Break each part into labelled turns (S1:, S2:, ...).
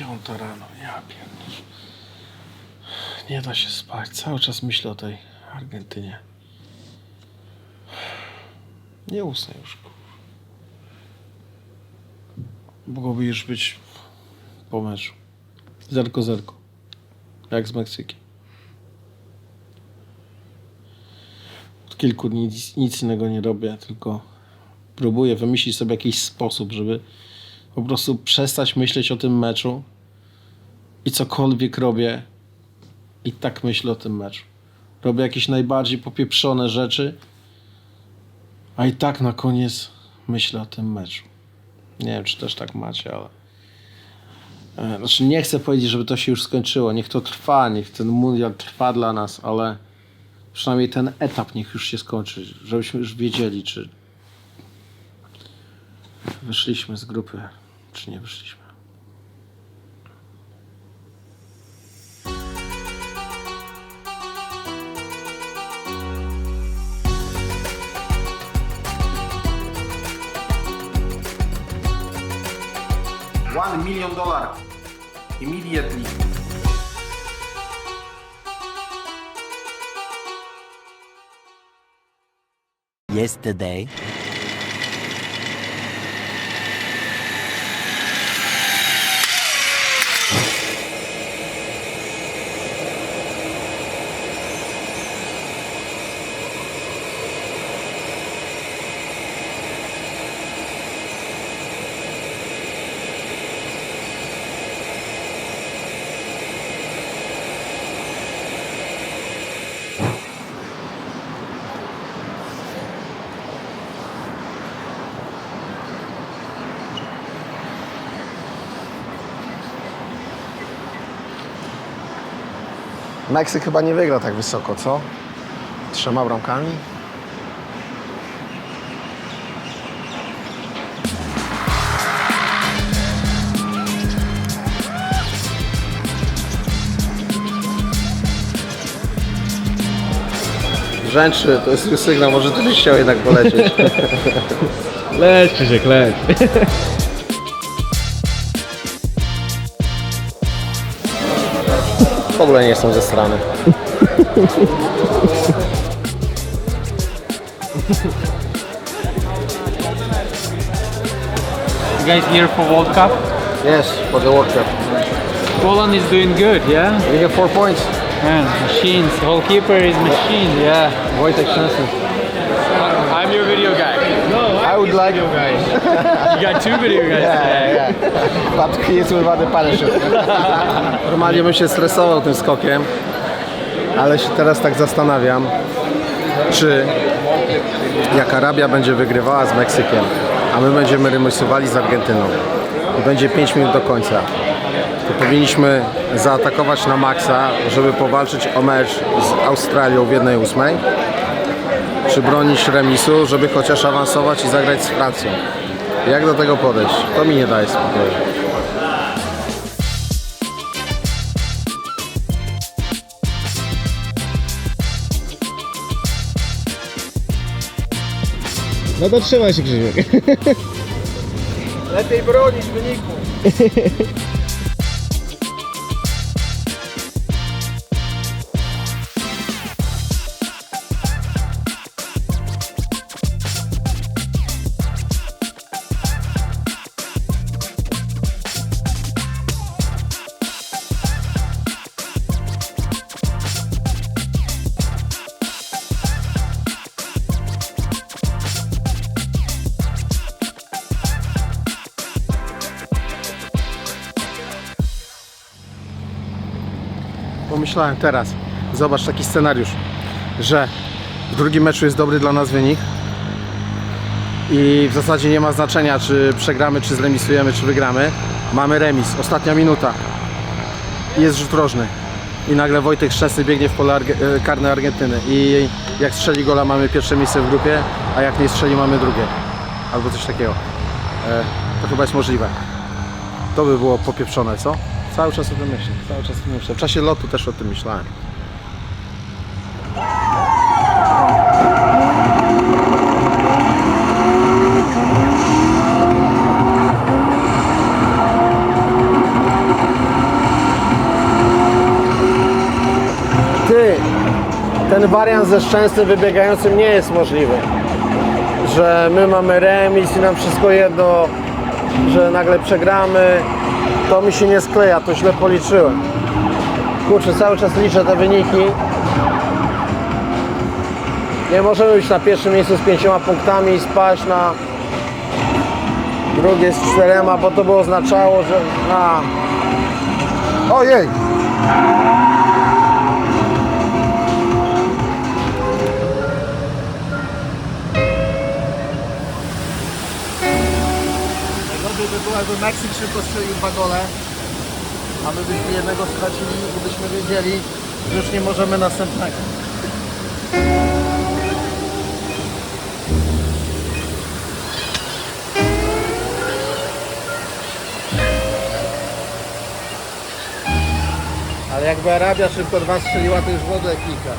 S1: Piąta rano, ja pierdolę. Nie da się spać. Cały czas myślę o tej Argentynie. Nie usnę już. Mogłoby już być po meczu. Zerko, zerko. Jak z Meksykiem. Od kilku dni nic, nic innego nie robię, tylko próbuję wymyślić sobie jakiś sposób, żeby po prostu przestać myśleć o tym meczu i cokolwiek robię i tak myślę o tym meczu. Robię jakieś najbardziej popieprzone rzeczy, a i tak na koniec myślę o tym meczu. Nie wiem, czy też tak macie, ale. e, Znaczy, nie chcę powiedzieć, żeby to się już skończyło. Niech to trwa, niech ten mundial trwa dla nas, ale przynajmniej ten etap niech już się skończy, żebyśmy już wiedzieli, czy wyszliśmy z grupy, czy nie wyszliśmy. immediately.
S2: Yesterday.
S3: Meksyk chyba nie wygra tak wysoko, co? Trzema bramkami?
S1: Rzęczy, to jest zły sygnał, może ty byś chciał jednak polecieć.
S4: Leć Krzysiek, leć.
S1: W ogóle nie jestem ze strony.
S5: You guys here for World Cup?
S1: Yes, for the World Cup.
S5: Poland is doing good, yeah?
S1: We have four points.
S5: Man, machines. Goalkeeper is machine, yeah.
S1: Wojtek Szczęsny.
S5: I'm your video guy.
S1: I would like...
S5: You got two video guys today.
S1: But he is without the parachute. Normalnie bym się stresował tym skokiem, ale się teraz tak zastanawiam, czy jak Arabia będzie wygrywała z Meksykiem, a my będziemy remisowali z Argentyną. I będzie 5 minut do końca, to powinniśmy zaatakować na maksa, żeby powalczyć o mecz z Australią w 1-8, czy bronić remisu, żeby chociaż awansować i zagrać z Francją. Jak do tego podejść? To mi nie daje spokoju.
S4: No to trzymaj się Krzysiek.
S1: Lepiej bronić wyniku. Pomyślałem teraz, zobacz taki scenariusz, że w drugim meczu jest dobry dla nas wynik i w zasadzie nie ma znaczenia, czy przegramy, czy zremisujemy, czy wygramy. Mamy remis, ostatnia minuta. Jest rzut rożny. I nagle Wojtek Szczęsny biegnie w pole Arge- e, karne Argentyny. I jak strzeli gola mamy pierwsze miejsce w grupie, a jak nie strzeli mamy drugie. Albo coś takiego. E, to chyba jest możliwe. To by było popieprzone, co? Cały czas o tym myślę, cały czas o tym myślę. W czasie lotu też o tym myślałem. Ty, ten wariant ze szczęsnym wybiegającym nie jest możliwy. Że my mamy remis i nam wszystko jedno, że nagle przegramy. To mi się nie skleja, to źle policzyłem. Kurczę, cały czas liczę te wyniki. Nie możemy być na pierwszym miejscu z pięcioma punktami i spaść na drugie z czterema, bo to by oznaczało, że... A. Ojej! Najgorzej by było, jakby Meksyk szybko strzelił dwa gole, a my byśmy jednego stracili i byśmy wiedzieli, że już nie możemy następnego. Ale jakby Arabia szybko dwa strzeliła, to już wodę kilka.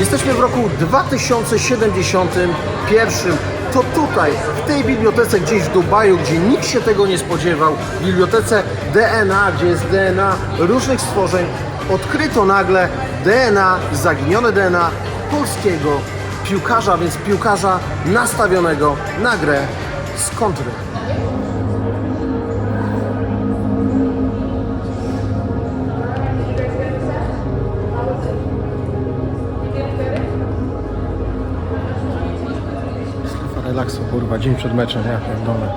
S1: Jesteśmy w roku 2071. To tutaj, w tej bibliotece gdzieś w Dubaju, gdzie nikt się tego nie spodziewał, w bibliotece DNA, gdzie jest DNA różnych stworzeń, odkryto nagle DNA, zaginione DNA polskiego piłkarza, więc piłkarza nastawionego na grę z kontry. Relaksu, kurwa, dzień przed meczem, ja pierdolę.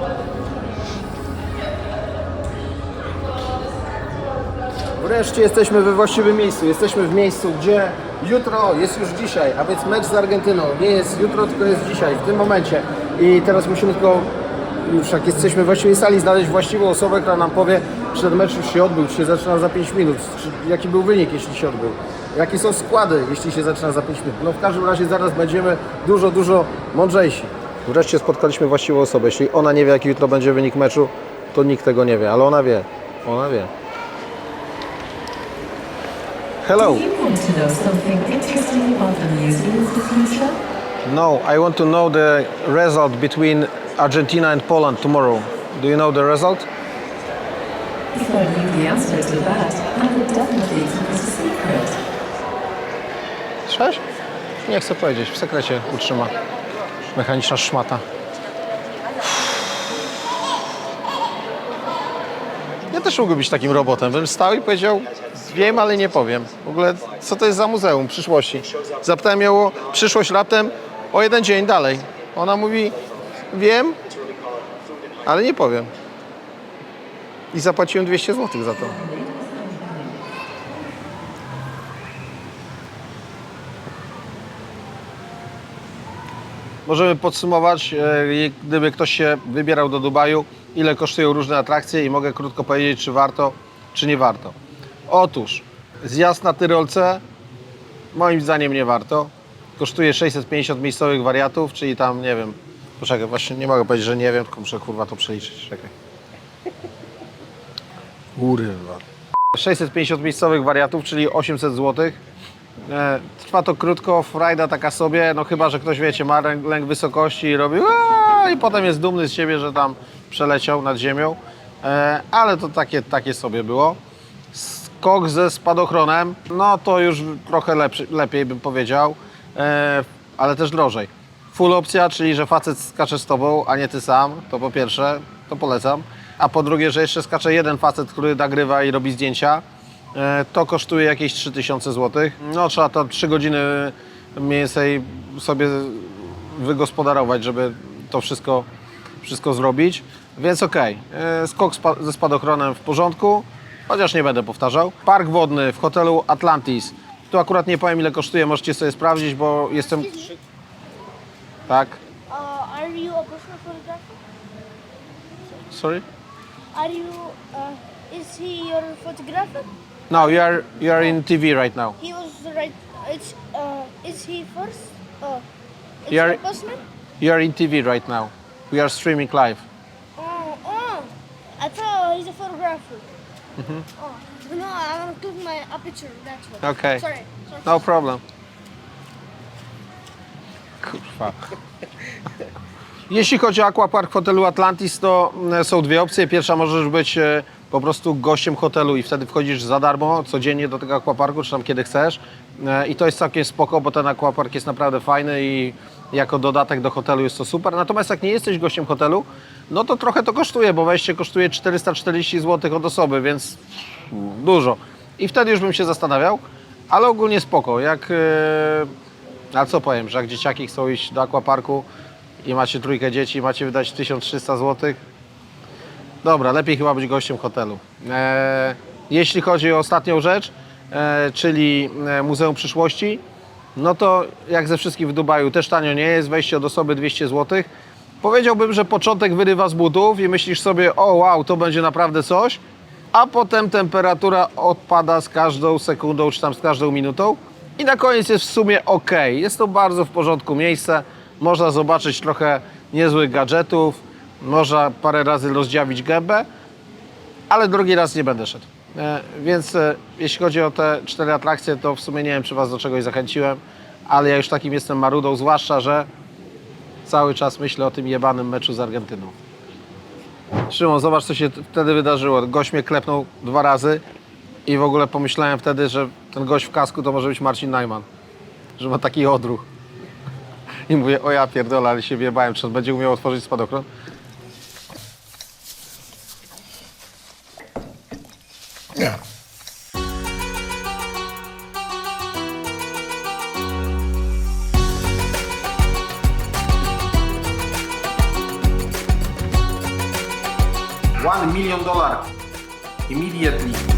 S1: Wreszcie jesteśmy we właściwym miejscu. Jesteśmy w miejscu, gdzie jutro jest już dzisiaj, a więc mecz z Argentyną. Nie jest jutro, tylko jest dzisiaj, w tym momencie. I teraz musimy tylko, już jak jesteśmy w właściwej sali, znaleźć właściwą osobę, która nam powie, czy ten mecz już się odbył, czy się zaczyna za 5 minut, czy, jaki był wynik, jeśli się odbył. Jakie są składy, jeśli się zaczyna za 5 minut. No w każdym razie zaraz będziemy dużo, dużo mądrzejsi. Wreszcie spotkaliśmy właściwą osobę. Jeśli ona nie wie, jaki jutro będzie wynik meczu, to nikt tego nie wie, ale ona wie. Ona wie. Hello.
S6: Do you want to know something interesting about the museum of the future?
S1: No, I want to know the result between Argentina and Poland tomorrow. Do you know the result?
S6: If I knew the answer to that, I would definitely keep it a secret.
S1: Sześć? Nie chcę powiedzieć, w sekrecie utrzyma. Mechaniczna szmata. Ja też mógłbym być takim robotem. Bym stał i powiedział, wiem, ale nie powiem. W ogóle, co to jest za muzeum przyszłości? Zapytałem ją o przyszłość raptem o jeden dzień dalej. Ona mówi, wiem, ale nie powiem. I zapłaciłem 200 zł za to. Możemy podsumować, e, gdyby ktoś się wybierał do Dubaju, ile kosztują różne atrakcje i mogę krótko powiedzieć, czy warto, czy nie warto. Otóż zjazd na Tyrolce moim zdaniem nie warto. Kosztuje 650 miejscowych wariatów, czyli tam, nie wiem, poczekaj, właśnie nie mogę powiedzieć, że nie wiem, tylko muszę kurwa to przeliczyć, czekaj. Kurwa. 650 miejscowych wariatów, czyli 800 zł. E, Trwa to krótko, frajda taka sobie, no chyba, że ktoś, wiecie, ma lęk, wysokości i robi "Aaa!" i potem jest dumny z siebie, że tam przeleciał nad ziemią, E, ale to takie, takie sobie było. Skok ze spadochronem, no to już trochę lepszy, lepiej bym powiedział, e, ale też drożej. Full opcja, czyli że facet skacze z tobą, a nie ty sam, to po pierwsze, to polecam. A po drugie, że jeszcze skacze jeden facet, który nagrywa i robi zdjęcia, To kosztuje jakieś 3000 zł. No trzeba to 3 godziny mniej więcej sobie wygospodarować, żeby to wszystko, wszystko zrobić. Więc okej, e, skok spa- ze spadochronem w porządku, chociaż nie będę powtarzał. Park wodny w hotelu Atlantis. Tu akurat nie powiem ile kosztuje, możecie sobie sprawdzić, bo jestem... Tak?
S7: Are you a professional photographer?
S1: Sorry?
S7: Are you? Uh, is he your photographer?
S1: No, you are, you are in TV right now.
S7: He was right. It's. Uh, is he first? Uh, it's
S1: You're-
S7: your postman?
S1: You are in TV right now. We are streaming live.
S7: Oh, oh. I thought he's a photographer. Oh, no, I want to click my aperture. That's what.
S1: Okay.
S7: Sorry. Sorry.
S1: No problem. Kurwa. Jeśli chodzi o aquapark w hotelu Atlantis, to mm, są dwie opcje. Pierwsza możesz być e, po prostu gościem hotelu i wtedy wchodzisz za darmo codziennie do tego aquaparku, czy tam kiedy chcesz. E, I to jest całkiem spoko, bo ten aquapark jest naprawdę fajny i jako dodatek do hotelu jest to super. Natomiast jak nie jesteś gościem hotelu, no to trochę to kosztuje, bo wejście kosztuje 440 zł od osoby, więc dużo. I wtedy już bym się zastanawiał, ale ogólnie spoko. Jak, e, a co powiem, że jak dzieciaki chcą iść do aquaparku i macie trójkę dzieci i macie wydać 1300 zł, dobra, lepiej chyba być gościem hotelu. E, jeśli chodzi o ostatnią rzecz, e, czyli e, Muzeum Przyszłości, no to jak ze wszystkim w Dubaju też tanio nie jest, wejście od osoby 200 zł. Powiedziałbym, że początek wyrywa z butów i myślisz sobie, o wow, to będzie naprawdę coś, a potem temperatura odpada z każdą sekundą, czy tam z każdą minutą i na koniec jest w sumie ok. Jest to bardzo w porządku miejsce, można zobaczyć trochę niezłych gadżetów, można parę razy rozdziawić gębę, ale drugi raz nie będę szedł. E, więc e, jeśli chodzi o te cztery atrakcje, to w sumie nie wiem, czy Was do czegoś zachęciłem, ale ja już takim jestem marudą, zwłaszcza, że cały czas myślę o tym jebanym meczu z Argentyną. Szymon, zobacz, co się wtedy wydarzyło. Gość mnie klepnął dwa razy i w ogóle pomyślałem wtedy, że ten gość w kasku to może być Marcin Najman, że ma taki odruch. I mówię, o ja pierdolę, ale się wjebałem, czy on będzie umiał otworzyć spadochron? $1 million immediately.